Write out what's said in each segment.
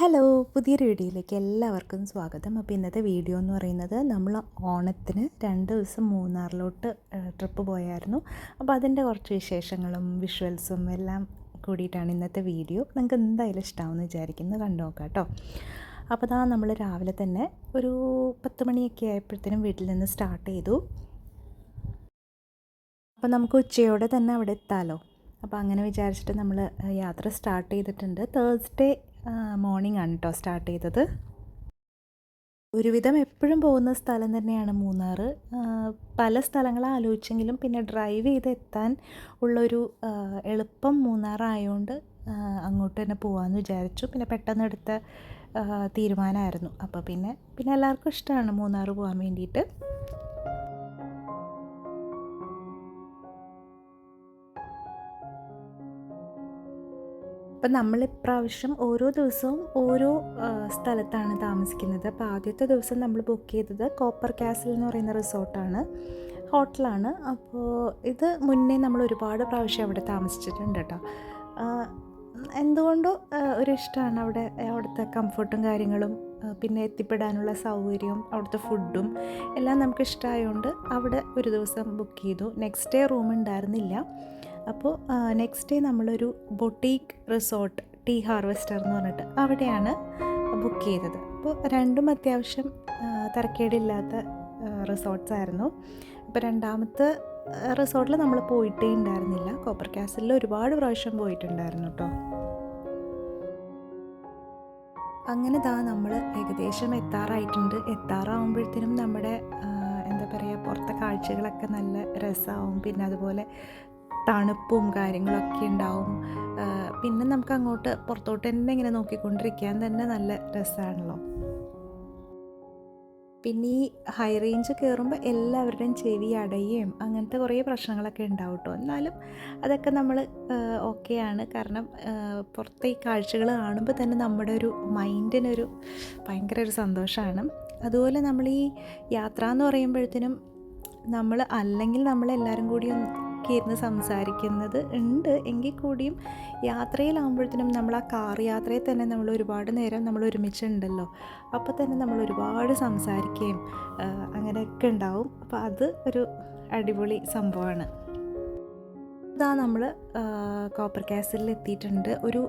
Hello പുതിയൊരു വീഡിയോയിലേക്ക് എല്ലാവർക്കും സ്വാഗതം. അപ്പോൾ ഇന്നത്തെ വീഡിയോ എന്ന് പറയുന്നത് നമ്മൾ ഓണത്തിന് രണ്ട് ദിവസം മൂന്നാറിലോട്ട് ട്രിപ്പ് പോയായിരുന്നു. അപ്പോൾ അതിന്റെ കുറച്ച് വിശേഷങ്ങളും വിഷ്വൽസും എല്ലാം കൂടിയിട്ടാണ് ഇന്നത്തെ വീഡിയോ. നിങ്ങൾക്ക് എന്തായാലും ഇഷ്ടമാവുമെന്ന് വിചാരിക്കുന്നു. കണ്ടു നോക്കാം കേട്ടോ. അപ്പോൾ അതാ നമ്മൾ രാവിലെ തന്നെ ഒരു പത്ത് മണിയൊക്കെ ആയപ്പോഴത്തേനും വീട്ടിൽ നിന്ന് സ്റ്റാർട്ട് ചെയ്തു. അപ്പോൾ നമുക്ക് ഉച്ചയോടെ തന്നെ അവിടെ എത്താമല്ലോ അപ്പോൾ അങ്ങനെ വിചാരിച്ചിട്ട് നമ്മൾ യാത്ര സ്റ്റാർട്ട് ചെയ്തിട്ടുണ്ട്. തേഴ്സ്ഡേ മോർണിംഗ് ആണ് കേട്ടോ സ്റ്റാർട്ട് ചെയ്തത്. ഒരുവിധം എപ്പോഴും പോകുന്ന സ്ഥലം തന്നെയാണ് മൂന്നാർ പല സ്ഥലങ്ങൾ ആലോചിച്ചെങ്കിലും പിന്നെ ഡ്രൈവ് ചെയ്ത് എത്താൻ ഉള്ളൊരു എളുപ്പം മൂന്നാറായതുകൊണ്ട് അങ്ങോട്ട് തന്നെ പോകാമെന്ന് വിചാരിച്ചു. പിന്നെ പെട്ടെന്ന് എടുത്ത തീരുമാനമായിരുന്നു അപ്പോൾ പിന്നെ പിന്നെ എല്ലാവർക്കും ഇഷ്ടമാണ് മൂന്നാർ പോകാൻ വേണ്ടിയിട്ട്. അപ്പം നമ്മൾ ഇപ്രാവശ്യം ഓരോ ദിവസവും ഓരോ സ്ഥലത്താണ് താമസിക്കുന്നത്. അപ്പോൾ ആദ്യത്തെ ദിവസം നമ്മൾ ബുക്ക് ചെയ്തത് കോപ്പർ കാസിൽ എന്ന് പറയുന്ന റിസോർട്ടാണ് ഹോട്ടലാണ്. അപ്പോൾ ഇത് മുന്നേ നമ്മൾ ഒരുപാട് പ്രാവശ്യം അവിടെ താമസിച്ചിട്ടുണ്ട് കേട്ടോ. എന്തുകൊണ്ടോ ഒരു ഇഷ്ടമാണ് അവിടെ അവിടുത്തെ കംഫർട്ടും കാര്യങ്ങളും പിന്നെ എത്തിപ്പെടാനുള്ള സൗകര്യവും അവിടുത്തെ ഫുഡും എല്ലാം നമുക്ക് ഇഷ്ടമായതുകൊണ്ട് അവിടെ ഒരു ദിവസം ബുക്ക് ചെയ്തു. നെക്സ്റ്റ് ഡേ റൂം ഉണ്ടായിരുന്നില്ല. അപ്പോൾ നെക്സ്റ്റ് ഡേ നമ്മളൊരു ബൊട്ടീക്ക് റിസോർട്ട് ടീ ഹാർവെസ്റ്റർ എന്ന് പറഞ്ഞിട്ട് അവിടെയാണ് ബുക്ക് ചെയ്തത്. അപ്പോൾ രണ്ടും അത്യാവശ്യം തിരക്കേടില്ലാത്ത റിസോർട്ട്സ് ആയിരുന്നു. അപ്പോൾ രണ്ടാമത്തെ റിസോർട്ടിൽ നമ്മൾ പോയിട്ടേ ഉണ്ടായിരുന്നില്ല. കോപ്പർ കാസിലിൽ ഒരുപാട് പ്രാവശ്യം പോയിട്ടുണ്ടായിരുന്നു കേട്ടോ. അങ്ങനെ ദാ നമ്മൾ ഏകദേശം എത്താറായിട്ടുണ്ട്. എത്താറാവുമ്പോഴത്തേനും നമ്മുടെ എന്താ പറയുക പുറത്തെ കാഴ്ചകളൊക്കെ നല്ല രസമാവും പിന്നെ അതുപോലെ തണുപ്പും കാര്യങ്ങളൊക്കെ ഉണ്ടാവും. പിന്നെ നമുക്ക് അങ്ങോട്ട് പുറത്തോട്ട് തന്നെ ഇങ്ങനെ നോക്കിക്കൊണ്ടിരിക്കാൻ തന്നെ നല്ല രസമാണല്ലോ പിന്നെ ഈ ഹൈ റേഞ്ച് കയറുമ്പോൾ എല്ലാവരുടെയും ചെവി അടയുകയും അങ്ങനത്തെ കുറേ പ്രശ്നങ്ങളൊക്കെ ഉണ്ടാവും കേട്ടോ എന്നാലും അതൊക്കെ നമ്മൾ ഓക്കെയാണ് കാരണം പുറത്തെ ഈ കാഴ്ചകൾ കാണുമ്പോൾ തന്നെ നമ്മുടെ ഒരു മൈൻഡിനൊരു ഭയങ്കര ഒരു സന്തോഷമാണ് അതുപോലെ നമ്മൾ ഈ യാത്ര എന്ന് പറയുമ്പോഴത്തേനും നമ്മൾ അല്ലെങ്കിൽ നമ്മളെല്ലാവരും കൂടി ഒക്കെ ഇരുന്ന് സംസാരിക്കുന്നത് ഉണ്ട്. എങ്കിൽ കൂടിയും യാത്രയിലാകുമ്പോഴത്തേനും നമ്മൾ ആ കാർ യാത്രയിൽ തന്നെ നമ്മൾ ഒരുപാട് നേരം നമ്മൾ ഒരുമിച്ചുണ്ടല്ലോ. അപ്പോൾ തന്നെ നമ്മൾ ഒരുപാട് സംസാരിക്കുകയും അങ്ങനെയൊക്കെ ഉണ്ടാവും. അപ്പോൾ അത് ഒരു അടിപൊളി സംഭവമാണ്. ഇതാ നമ്മൾ കോപ്പർ കാസലിൽ എത്തിയിട്ടുണ്ട്. ഒരു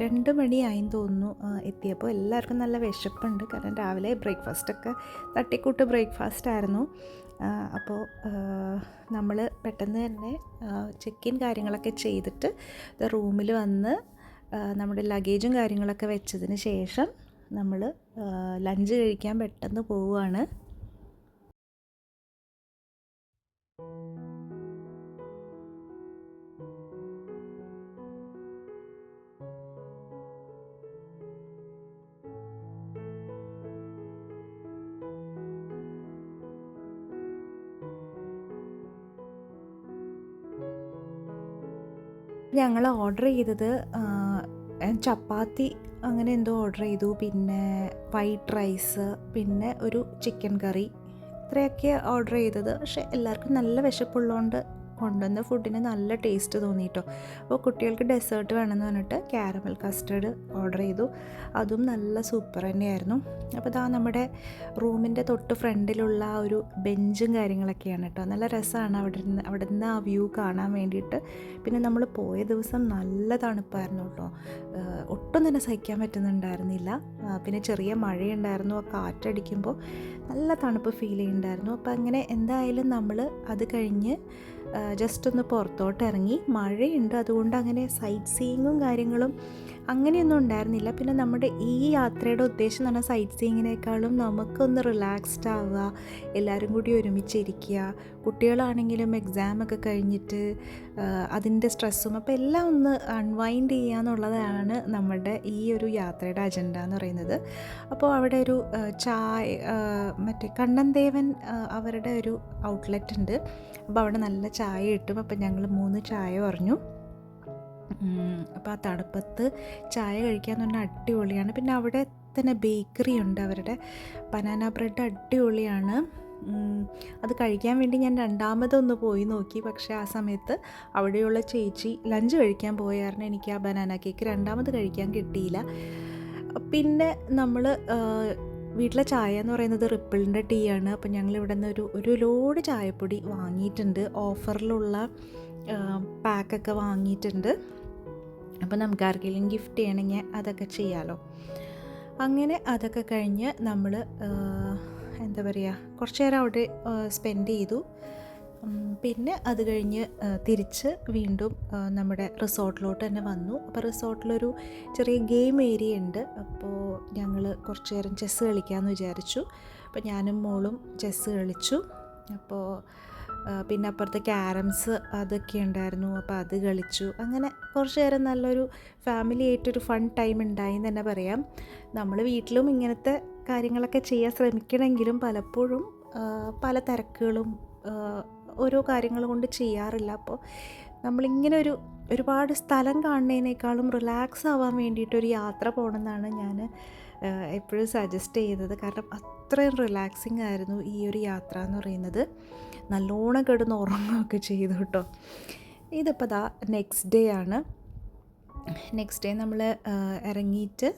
രണ്ട് മണിയായി തോന്നുന്നു എത്തിയപ്പോൾ എല്ലാവർക്കും നല്ല വിശപ്പുണ്ട്. കാരണം രാവിലെ ബ്രേക്ക്ഫാസ്റ്റൊക്കെ തട്ടിക്കൂട്ട് ബ്രേക്ക്ഫാസ്റ്റ് ആയിരുന്നു. അപ്പോൾ നമ്മൾ പെട്ടെന്ന് തന്നെ ചെക്കിൻ കാര്യങ്ങളൊക്കെ ചെയ്തിട്ട് റൂമിൽ വന്ന് നമ്മുടെ ലഗേജും കാര്യങ്ങളൊക്കെ വെച്ചതിന് ശേഷം നമ്മൾ ലഞ്ച് കഴിക്കാൻ പെട്ടെന്ന് പോവുകയാണ് ഞങ്ങൾ ഓർഡർ ചെയ്തത് ചപ്പാത്തി അങ്ങനെ എന്തോ ഓർഡർ ചെയ്തു. പിന്നെ വൈറ്റ് റൈസ് പിന്നെ ഒരു ചിക്കൻ കറി ഇത്രയൊക്കെ ഓർഡർ ചെയ്തത്. പക്ഷേ എല്ലാവർക്കും നല്ല വിശപ്പുള്ളതുകൊണ്ട് കൊണ്ടുവന്ന ഫുഡിന് നല്ല ടേസ്റ്റ് തോന്നിയിട്ടോ അപ്പോൾ കുട്ടികൾക്ക് ഡെസേർട്ട് വേണമെന്ന് പറഞ്ഞിട്ട് ക്യാരമൽ കസ്റ്റേർഡ് ഓർഡർ ചെയ്തു. അതും നല്ല സൂപ്പർ തന്നെയായിരുന്നു. അപ്പോൾ ഇതാ നമ്മുടെ റൂമിന്റെ തൊട്ട് ഫ്രണ്ടിലുള്ള ഒരു ബെഞ്ചും കാര്യങ്ങളൊക്കെയാണ് കേട്ടോ. നല്ല രസമാണ് അവിടെ നിന്ന് അവിടെ നിന്ന് ആ വ്യൂ കാണാൻ വേണ്ടിയിട്ട്. പിന്നെ നമ്മൾ പോയ ദിവസം നല്ല തണുപ്പായിരുന്നു കേട്ടോ. ഒട്ടും തന്നെ സഹിക്കാൻ പറ്റുന്നുണ്ടായിരുന്നില്ല. പിന്നെ ചെറിയ മഴയുണ്ടായിരുന്നു. ആ കാറ്റടിക്കുമ്പോൾ നല്ല തണുപ്പ് ഫീൽ ചെയ്യുന്നുണ്ടായിരുന്നു. അപ്പോൾ അങ്ങനെ എന്തായാലും നമ്മൾ അത് കഴിഞ്ഞ് ജസ്റ്റ് ഒന്ന് പുറത്തോട്ട് ഇറങ്ങി. മഴയുണ്ട് അതുകൊണ്ട് അങ്ങനെ സൈറ്റ് സീയിങ്ങും കാര്യങ്ങളും അങ്ങനെയൊന്നും ഉണ്ടായിരുന്നില്ല. പിന്നെ നമ്മുടെ ഈ യാത്രയുടെ ഉദ്ദേശം എന്ന് പറഞ്ഞാൽ സൈറ്റ് സീയിങ്ങിനേക്കാളും നമുക്കൊന്ന് റിലാക്സ്ഡ് ആവുക എല്ലാവരും കൂടി ഒരുമിച്ചിരിക്കുക കുട്ടികളാണെങ്കിലും എക്സാമൊക്കെ കഴിഞ്ഞിട്ട് അതിന്റെ സ്ട്രെസ്സും അപ്പോൾ എല്ലാം ഒന്ന് അൺവൈൻഡ് ചെയ്യുക എന്നുള്ളതാണ് നമ്മുടെ ഈ ഒരു യാത്രയുടെ അജണ്ട എന്ന് പറയുന്നത്. അപ്പോൾ അവിടെ ഒരു ചായ മറ്റേ കണ്ണൻ ദേവൻ അവരുടെ ഒരു ഔട്ട്ലെറ്റ് ഉണ്ട്. അപ്പോൾ അവിടെ നല്ല ചായ കിട്ടും. അപ്പോൾ ഞങ്ങൾ മൂന്ന് ചായ പറഞ്ഞു. അപ്പോൾ ആ തണുപ്പത്ത് ചായ കഴിക്കാന്ന് പറഞ്ഞാൽ അടിപൊളിയാണ്. പിന്നെ അവിടെ തന്നെ ബേക്കറി ഉണ്ട്. അവരുടെ ബനാന ബ്രെഡ് അടിപൊളിയാണ്. അത് കഴിക്കാൻ വേണ്ടി ഞാൻ രണ്ടാമതൊന്ന് പോയി നോക്കി. പക്ഷേ ആ സമയത്ത് അവിടെയുള്ള ചേച്ചി ലഞ്ച് കഴിക്കാൻ പോയായിരുന്നു എനിക്ക് ആ ബനാന കേക്ക് രണ്ടാമത് കഴിക്കാൻ കിട്ടിയില്ല. പിന്നെ നമ്മൾ വീട്ടിലെ ചായ എന്ന് പറയുന്നത് റിപ്പിളിന്റെ ടീ ആണ്. അപ്പം ഞങ്ങൾ ഇവിടെ നിന്ന് ഒരു ഒരു ലോഡ് ചായപ്പൊടി വാങ്ങിയിട്ടുണ്ട്. ഓഫറിലുള്ള പാക്കൊക്കെ വാങ്ങിയിട്ടുണ്ട്. അപ്പം നമുക്ക് ആർക്കെങ്കിലും ഗിഫ്റ്റ് ചെയ്യണമെങ്കിൽ അതൊക്കെ ചെയ്യാമല്ലോ അങ്ങനെ അതൊക്കെ കഴിഞ്ഞ് നമ്മൾ എന്താ പറയുക കുറച്ച് നേരം അവിടെ സ്പെൻഡ് ചെയ്തു. പിന്നെ അത് കഴിഞ്ഞ് തിരിച്ച് വീണ്ടും നമ്മുടെ റിസോർട്ടിലോട്ട് തന്നെ വന്നു. അപ്പോൾ റിസോർട്ടിലൊരു ചെറിയ ഗെയിം ഏരിയ ഉണ്ട് അപ്പോൾ ഞങ്ങൾ കുറച്ച് നേരം ചെസ്സ് കളിക്കാമെന്ന് വിചാരിച്ചു. അപ്പോൾ ഞാനും മോളും ചെസ്സ് കളിച്ചു. അപ്പോൾ പിന്നെ അപ്പുറത്തെ ക്യാരംസ് അതൊക്കെ ഉണ്ടായിരുന്നു. അപ്പോൾ അത് കളിച്ചു. അങ്ങനെ കുറച്ച് നേരം നല്ലൊരു ഫാമിലി ആയിട്ടൊരു ഫൺ ടൈം ഉണ്ടായി എന്ന് തന്നെ പറയാം. നമ്മൾ വീട്ടിലും ഇങ്ങനത്തെ കാര്യങ്ങളൊക്കെ ചെയ്യാൻ ശ്രമിക്കണമെങ്കിലും പലപ്പോഴും പല തിരക്കുകളും ഓരോ കാര്യങ്ങൾ കൊണ്ട് ചെയ്യാറില്ല. അപ്പോൾ നമ്മളിങ്ങനെ ഒരു ഒരുപാട് സ്ഥലം കാണുന്നതിനേക്കാളും റിലാക്സ് ആവാൻ വേണ്ടിയിട്ടൊരു യാത്ര പോകണമെന്നാണ് ഞാൻ എപ്പോഴും സജസ്റ്റ് ചെയ്യുന്നത്. കാരണം അത്രയും റിലാക്സിങ് ആയിരുന്നു ഈ ഒരു യാത്ര എന്ന് പറയുന്നത്. നല്ലോണം കിടന്ന് ഉറങ്ങുകയൊക്കെ ചെയ്തു കേട്ടോ. ഇതിപ്പോൾ ദാ നെക്സ്റ്റ് ഡേ ആണ്. നെക്സ്റ്റ് ഡേ നമ്മൾ ഇറങ്ങിയിട്ട്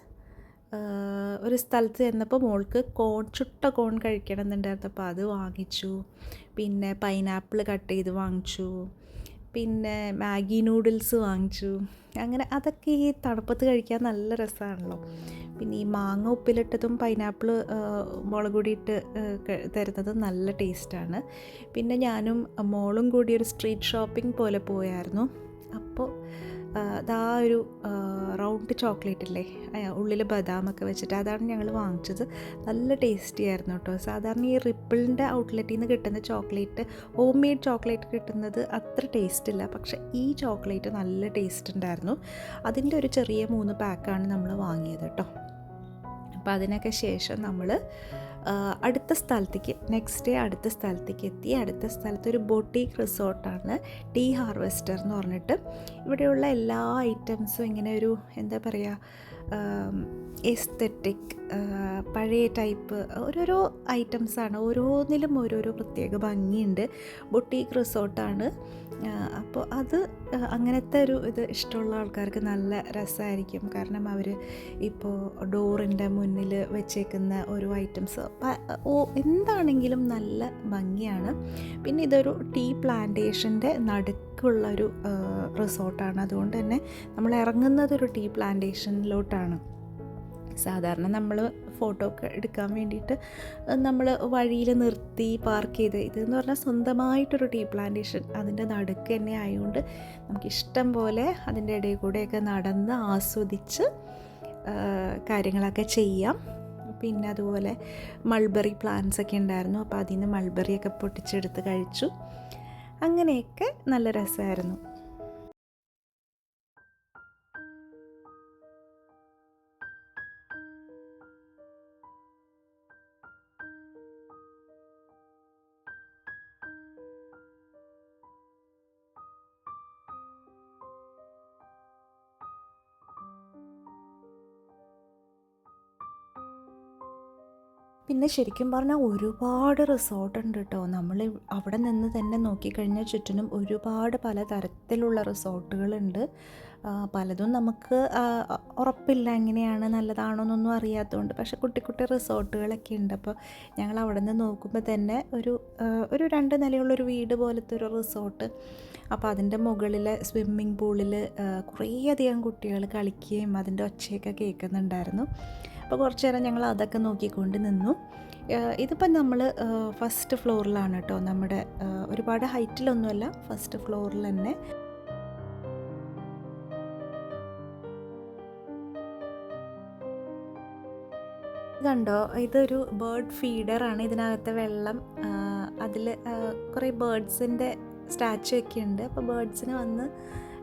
ഒരു സ്ഥലത്ത് ചെന്നപ്പോൾ മോൾക്ക് കോൺ ചുട്ട കോൺ കഴിക്കണം എന്നുണ്ടായിരുന്നു അപ്പോൾ അത് വാങ്ങിച്ചു. പിന്നെ പൈനാപ്പിൾ കട്ട് ചെയ്ത് വാങ്ങിച്ചു. പിന്നെ മാഗി നൂഡിൽസ് വാങ്ങിച്ചു. അങ്ങനെ അതൊക്കെ ഈ തണുപ്പത്ത് കഴിക്കാൻ നല്ല രസമാണല്ലോ. പിന്നെ ഈ മാങ്ങ ഉപ്പിലിട്ടതും പൈനാപ്പിൾ മുളക് ആ, തരുന്നത് നല്ല ടേസ്റ്റാണ്. പിന്നെ ഞാനും മോളും കൂടി ഒരു സ്ട്രീറ്റ് ഷോപ്പിംഗ് പോലെ പോയായിരുന്നു. അപ്പോൾ അതാ ഒരു റൗണ്ട് ചോക്ലേറ്റ് അല്ലേ ഉള്ളിൽ ബദാമൊക്കെ വെച്ചിട്ട് അതാണ് ഞങ്ങൾ വാങ്ങിച്ചത്. നല്ല ടേസ്റ്റി ആയിരുന്നു കേട്ടോ സാധാരണ ഈ റിപ്പിളിന്റെ ഔട്ട്ലെറ്റിൽ നിന്ന് കിട്ടുന്ന ചോക്ലേറ്റ് ഹോം മെയ്ഡ് ചോക്ലേറ്റ് കിട്ടുന്നത് അത്ര ടേസ്റ്റ് ഇല്ല. പക്ഷേ ഈ ചോക്ലേറ്റ് നല്ല ടേസ്റ്റ് ഉണ്ടായിരുന്നു അതിന്റെ ഒരു ചെറിയ മൂന്ന് പാക്കാണ് നമ്മൾ വാങ്ങിയത് കേട്ടോ അപ്പോൾ അതിനൊക്കെ ശേഷം നമ്മൾ അടുത്ത സ്ഥലത്തേക്ക് നെക്സ്റ്റ് ഡേ അടുത്ത സ്ഥലത്തേക്ക് എത്തി. അടുത്ത സ്ഥലത്ത് ഒരു ബൊട്ടീക്ക് റിസോർട്ടാണ് ടീ ഹാർവെസ്റ്റർ എന്ന് പറഞ്ഞിട്ട്. ഇവിടെയുള്ള എല്ലാ ഐറ്റംസും ഇങ്ങനെ ഒരു എന്താ പറയുക എസ്തെറ്റിക് പഴയ ടൈപ്പ് ഓരോരോ ഐറ്റംസാണ് ഓരോന്നിലും ഓരോരോ പ്രത്യേക ഭംഗിയുണ്ട്. ബൊട്ടീക്ക് റിസോർട്ടാണ് അപ്പോൾ അത് അങ്ങനത്തെ ഒരു ഇത് ഇഷ്ടമുള്ള ആൾക്കാർക്ക് നല്ല രസമായിരിക്കും കാരണം അവർ ഇപ്പോൾ ഡോറിന്റെ മുന്നിൽ വെച്ചേക്കുന്ന ഓരോ ഐറ്റംസ് ഓ എന്താണെങ്കിലും നല്ല ഭംഗിയാണ്. പിന്നെ ഇതൊരു ടീ പ്ലാന്റേഷന്റെ നടുക്കുള്ള ഒരു റിസോർട്ടാണ് അതുകൊണ്ട് തന്നെ നമ്മൾ ഇറങ്ങുന്നത് ഒരു ടീ പ്ലാന്റേഷനിലോട്ടാണ്. സാധാരണ നമ്മൾ ഫോട്ടോ ഒക്കെ എടുക്കാൻ വേണ്ടിയിട്ട് നമ്മൾ വഴിയിൽ നിർത്തി പാർക്ക് ചെയ്ത് ഇതെന്ന് പറഞ്ഞാൽ സ്വന്തമായിട്ടൊരു ടീ പ്ലാന്റേഷൻ അതിന്റെ നടുക്ക് തന്നെ ആയതുകൊണ്ട് നമുക്ക് ഇഷ്ടം പോലെ അതിന്റെ ഇടയിൽ കൂടെയൊക്കെ നടന്ന് ആസ്വദിച്ച് കാര്യങ്ങളൊക്കെ ചെയ്യാം. പിന്നെ അതുപോലെ മൾബറി പ്ലാന്റ്സ് ഒക്കെ ഉണ്ടായിരുന്നു അപ്പോൾ അതിൽ നിന്ന് മൾബറിയൊക്കെ പൊട്ടിച്ചെടുത്ത് കഴിച്ചു. അങ്ങനെയൊക്കെ നല്ല രസമായിരുന്നു. പിന്നെ ശരിക്കും പറഞ്ഞാൽ ഒരുപാട് റിസോർട്ട് ഉണ്ട് കേട്ടോ നമ്മൾ അവിടെ നിന്ന് തന്നെ നോക്കിക്കഴിഞ്ഞാൽ ചുറ്റിനും ഒരുപാട് പല തരത്തിലുള്ള റിസോർട്ടുകളുണ്ട് പലതും നമുക്ക് ഉറപ്പില്ല എങ്ങനെയാണ് നല്ലതാണോ എന്നൊന്നും അറിയാത്തതുകൊണ്ട് പക്ഷേ കുട്ടി കുട്ടി റിസോർട്ടുകളൊക്കെ ഉണ്ട്. അപ്പോൾ ഞങ്ങൾ അവിടെ നിന്ന് നോക്കുമ്പോൾ തന്നെ ഒരു ഒരു രണ്ട് നിലയുള്ളൊരു വീട് പോലത്തെ ഒരു റിസോർട്ട്. അപ്പോൾ അതിന്റെ മുകളിലെ സ്വിമ്മിംഗ് പൂളിൽ കുറേയധികം കുട്ടികൾ കളിക്കുകയും അതിന്റെ ഒച്ചയൊക്കെ കേൾക്കുന്നുണ്ടായിരുന്നു. അപ്പോൾ കുറച്ച് നേരം ഞങ്ങൾ അതൊക്കെ നോക്കിക്കൊണ്ട് നിന്നു. ഇതിപ്പം നമ്മൾ ഫസ്റ്റ് ഫ്ലോറിലാണ് കേട്ടോ നമ്മുടെ ഒരുപാട് ഹൈറ്റിലൊന്നുമല്ല ഫസ്റ്റ് ഫ്ലോറിൽ തന്നെ. കണ്ടോ? ഇതൊരു ബേർഡ് ഫീഡറാണ് ഇതിനകത്തെ വെള്ളം അതിൽ കുറേ ബേർഡ്സിന്റെ സ്റ്റാച്ചു ഒക്കെ ഉണ്ട്. അപ്പോൾ ബേർഡ്സിന് വന്ന്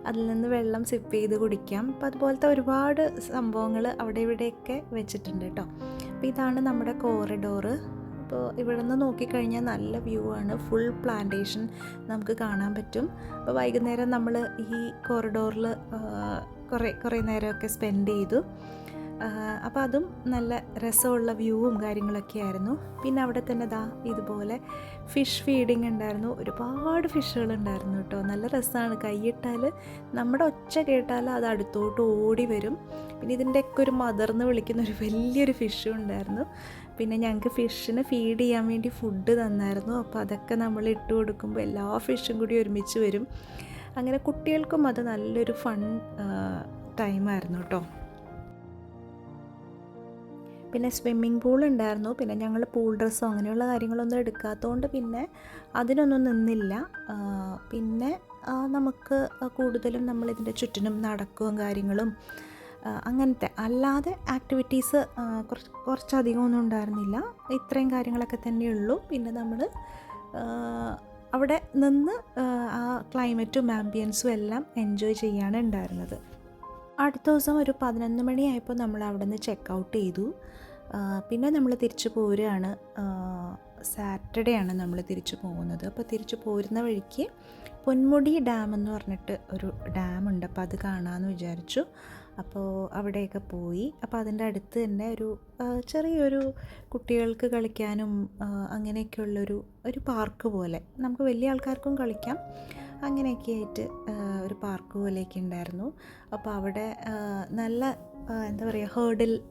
അതിൽ നിന്ന് വെള്ളം സിപ്പ് ചെയ്ത് കുടിക്കാം. അപ്പോൾ അതുപോലത്തെ ഒരുപാട് സംഭവങ്ങൾ അവിടെ ഇവിടെയൊക്കെ വെച്ചിട്ടുണ്ട് കേട്ടോ അപ്പോൾ ഇതാണ് നമ്മുടെ കോറിഡോറ് അപ്പോൾ ഇവിടെ നിന്ന് നോക്കിക്കഴിഞ്ഞാൽ നല്ല വ്യൂ ആണ്. ഫുൾ പ്ലാന്റേഷൻ നമുക്ക് കാണാൻ പറ്റും. അപ്പോൾ വൈകുന്നേരം നമ്മൾ ഈ കോറിഡോറിൽ കുറേ കുറേ നേരമൊക്കെ സ്പെൻഡ് ചെയ്തു. അപ്പോൾ അതും നല്ല രസമുള്ള വ്യൂവും കാര്യങ്ങളൊക്കെ ആയിരുന്നു പിന്നെ അവിടെ തന്നെ ദാ ഇതുപോലെ ഫിഷ് ഫീഡിങ് ഉണ്ടായിരുന്നു. ഒരുപാട് ഫിഷുകൾ ഉണ്ടായിരുന്നു കേട്ടോ. നല്ല രസമാണ് കൈയിട്ടാൽ നമ്മുടെ ഒച്ച കേട്ടാൽ അത് അടുത്തോട്ട് ഓടി വരും. പിന്നെ ഇതിന്റെയൊക്കെ ഒരു മദർന്ന് വിളിക്കുന്ന ഒരു വലിയൊരു ഫിഷും ഉണ്ടായിരുന്നു. പിന്നെ ഞങ്ങൾക്ക് ഫിഷിന് ഫീഡ് ചെയ്യാൻ വേണ്ടി ഫുഡ് തന്നായിരുന്നു. അപ്പോൾ അതൊക്കെ നമ്മൾ ഇട്ട് കൊടുക്കുമ്പോൾ എല്ലാ ഫിഷും കൂടി ഒരുമിച്ച് വരും. അങ്ങനെ കുട്ടികൾക്കും അത് നല്ലൊരു ഫൺ ടൈമായിരുന്നു കേട്ടോ. പിന്നെ സ്വിമ്മിംഗ് പൂൾ ഉണ്ടായിരുന്നു. പിന്നെ ഞങ്ങൾ പൂൾ ഡ്രസ്സോ അങ്ങനെയുള്ള കാര്യങ്ങളൊന്നും എടുക്കാത്തതുകൊണ്ട് പിന്നെ അതിനൊന്നും നിന്നില്ല. പിന്നെ നമുക്ക് കൂടുതലും നമ്മൾ ഇതിന്റെ ചുറ്റിനും നടക്കുകയും കാര്യങ്ങളും അങ്ങനത്തെ. അല്ലാതെ ആക്ടിവിറ്റീസ് കുറച്ച് കുറച്ചധികം ഒന്നും ഉണ്ടായിരുന്നില്ല. ഇത്രയും കാര്യങ്ങളൊക്കെ തന്നെയുള്ളൂ പിന്നെ നമ്മൾ അവിടെ നിന്ന് ആ, ക്ലൈമറ്റും ആംബിയൻസും എല്ലാം എൻജോയ് ചെയ്യാണ് ഉണ്ടായിരുന്നത്. അടുത്ത ദിവസം ഒരു പതിനൊന്ന് മണിയായപ്പോൾ നമ്മൾ അവിടെ നിന്ന് ചെക്ക് ഔട്ട് ചെയ്തു. പിന്നെ നമ്മൾ തിരിച്ചു പോരുകയാണ്. സാറ്റർഡേ ആണ് നമ്മൾ തിരിച്ചു പോകുന്നത്. അപ്പോൾ തിരിച്ചു പോരുന്ന വഴിക്ക് പൊന്മുടി ഡാം എന്ന് പറഞ്ഞിട്ട് ഒരു ഡാം ഉണ്ട്. അപ്പോൾ അത് കാണാമെന്ന് വിചാരിച്ചു. അപ്പോൾ അവിടെയൊക്കെ പോയി. അപ്പോൾ അതിന്റെ അടുത്ത് തന്നെ ഒരു ചെറിയൊരു കുട്ടികൾക്ക് കളിക്കാനും അങ്ങനെയൊക്കെയുള്ളൊരു ഒരു പാർക്ക് പോലെ. നമുക്ക് വലിയ ആൾക്കാർക്കും കളിക്കാം. അങ്ങനെയൊക്കെ ആയിട്ട് ഒരു പാർക്ക് പോലെയൊക്കെ ഉണ്ടായിരുന്നു. അപ്പോൾ അവിടെ നല്ല എന്താ പറയുക ഹേർഡിൽ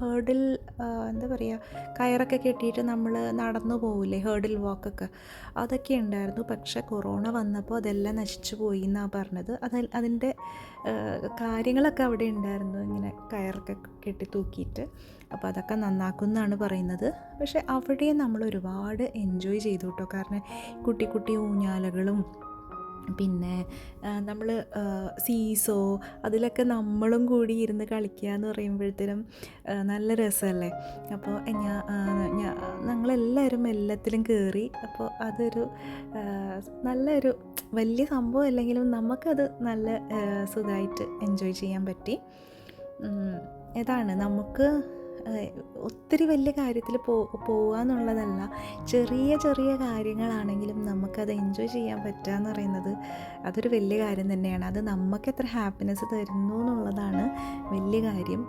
ഹേർഡിൽ എന്താ പറയുക കയറൊക്കെ കെട്ടിയിട്ട് നമ്മൾ നടന്നു പോവില്ലേ ഹേർഡിൽ വാക്കൊക്കെ അതൊക്കെ ഉണ്ടായിരുന്നു. പക്ഷേ കൊറോണ വന്നപ്പോൾ അതെല്ലാം നശിച്ചു പോയി എന്നാണ് പറഞ്ഞത്. അത് അതിന്റെ കാര്യങ്ങളൊക്കെ അവിടെ ഉണ്ടായിരുന്നു ഇങ്ങനെ കയറൊക്കെ കെട്ടി തൂക്കിയിട്ട്. അപ്പോൾ അതൊക്കെ നന്നാക്കുമെന്നാണ് പറയുന്നത്. പക്ഷേ അവിടെയും നമ്മൾ ഒരുപാട് എൻജോയ് ചെയ്തു കേട്ടോ. കാരണം കുട്ടി കുട്ടി ഊഞ്ഞാലകളും പിന്നെ നമ്മൾ സീസോ അതിലൊക്കെ നമ്മളും കൂടി ഇരുന്ന് കളിക്കുക എന്ന് പറയുമ്പോഴത്തേനും നല്ല രസമല്ലേ? അപ്പോൾ ഞാൻ ഞങ്ങളെല്ലാവരും എല്ലാത്തിലും കയറി അപ്പോൾ അതൊരു നല്ലൊരു വലിയ സംഭവം അല്ലെങ്കിലും നമുക്കത് നല്ല സുഖമായിട്ട് എൻജോയ് ചെയ്യാൻ പറ്റി. ഇതാണ് നമുക്ക് ഒത്തിരി വലിയ കാര്യത്തിൽ പോ പോവുക എന്നുള്ളതല്ല ചെറിയ ചെറിയ കാര്യങ്ങളാണെങ്കിലും നമുക്കത് എൻജോയ് ചെയ്യാൻ പറ്റുക എന്ന് പറയുന്നത് അതൊരു വലിയ കാര്യം തന്നെയാണ്. അത് നമുക്ക് എത്ര ഹാപ്പിനെസ് തരുന്നു എന്നുള്ളതാണ് വലിയ കാര്യം.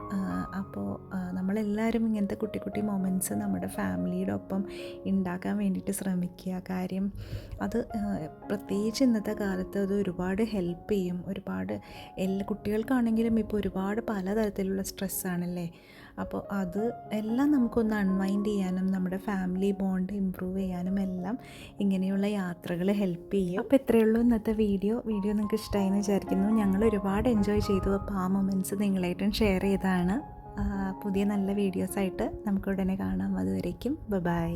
അപ്പോൾ നമ്മളെല്ലാവരും ഇങ്ങനത്തെ കുട്ടി കുട്ടി മൊമെന്റ്സ് നമ്മുടെ ഫാമിലിയുടെ ഒപ്പം ഉണ്ടാക്കാൻ വേണ്ടിയിട്ട് ശ്രമിക്കുക. കാര്യം അത് പ്രത്യേകിച്ച് ഇന്നത്തെ കാലത്ത് അത് ഒരുപാട് ഹെൽപ്പ് ചെയ്യും. ഒരുപാട് എല്ലാ കുട്ടികൾക്കാണെങ്കിലും ഇപ്പോൾ ഒരുപാട് പലതരത്തിലുള്ള സ്ട്രെസ്സാണല്ലേ അപ്പോൾ അത് എല്ലാം നമുക്കൊന്ന് അൺവൈൻഡ് ചെയ്യാനും നമ്മുടെ ഫാമിലി ബോണ്ട് ഇമ്പ്രൂവ് ചെയ്യാനും എല്ലാം ഇങ്ങനെയുള്ള യാത്രകൾ ഹെൽപ്പ് ചെയ്യും. അപ്പോൾ ഇത്രയേ ഉള്ളൂ ഇന്നത്തെ വീഡിയോ വീഡിയോ നിങ്ങൾക്ക് ഇഷ്ടമായി എന്ന് വിചാരിക്കുന്നു. ഞങ്ങൾ ഒരുപാട് എൻജോയ് ചെയ്തു. അപ്പോൾ ആ മൊമെന്റ്സ് നിങ്ങളായിട്ടും ഷെയർ ചെയ്തതാണ്. പുതിയ നല്ല വീഡിയോസായിട്ട് നമുക്ക് ഉടനെ കാണാം. അതുവരേക്കും. ബൈ